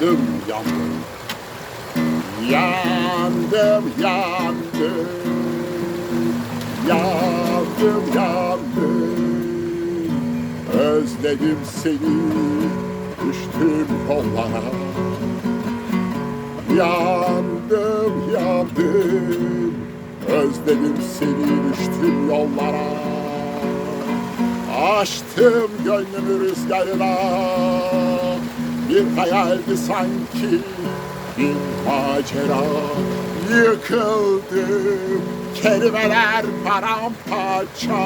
yandım yandım. Yandım yandım. Yandım yandım. Özledim seni düştüm kollara. Yandım yandım. Özledim seni düştüm yollara. Açtım gönlümü rüzgarına Bir hayaldi sanki. Bir macera Yıkıldım kelimeler paramparça.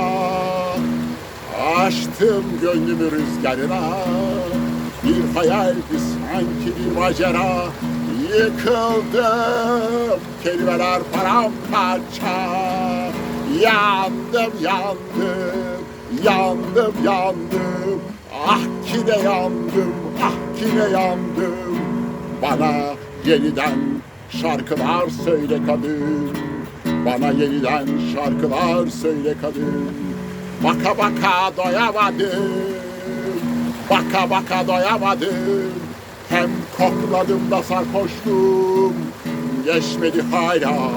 Açtım gönlümü rüzgarına Bir hayaldi sanki bir macera Yıkıldım kelimeler paramparça. Yandım yandım Yandım yandım Ah ki de yandım Ah ki de yandım. Bana yeniden şarkılar söyle kadın. Bana yeniden şarkılar söyle kadın. Baka baka doyamadım Baka baka doyamadım. Hem kokladım da sarhoştum Geçmedi hala.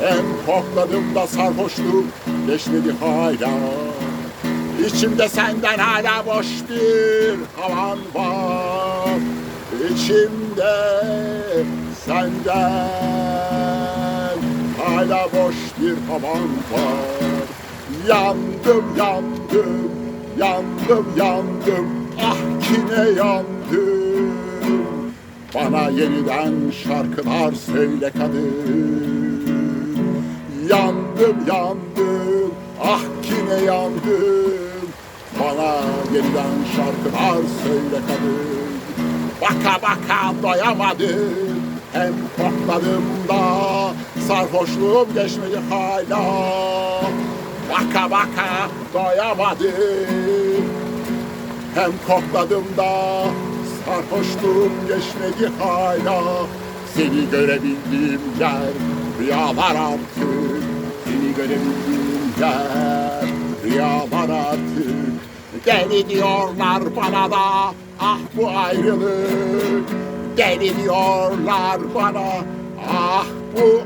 Hem kokladım da sarhoştum Geçmedi hala İçimde senden hala boş bir havan var. İçimde senden hala boş bir havan var. Yandım yandım yandım yandım. Ah ki ne yandım. Bana yeniden şarkılar söyle kadın. Yandım yandım. Ah ki ne yandım Bana yeniden şarkılar söyle kadın. Baka baka doyamadım Hem kokladım da sarhoşluğum geçmedi hala. Baka baka doyamadım Hem kokladım da sarhoşluğum geçmedi hala. Seni görebildiğim yer rüyalar artık. Seni görebildiğim yer Deli diyorlar bana da. Ah bu ayrılık. Deli diyorlar bana. Ah bu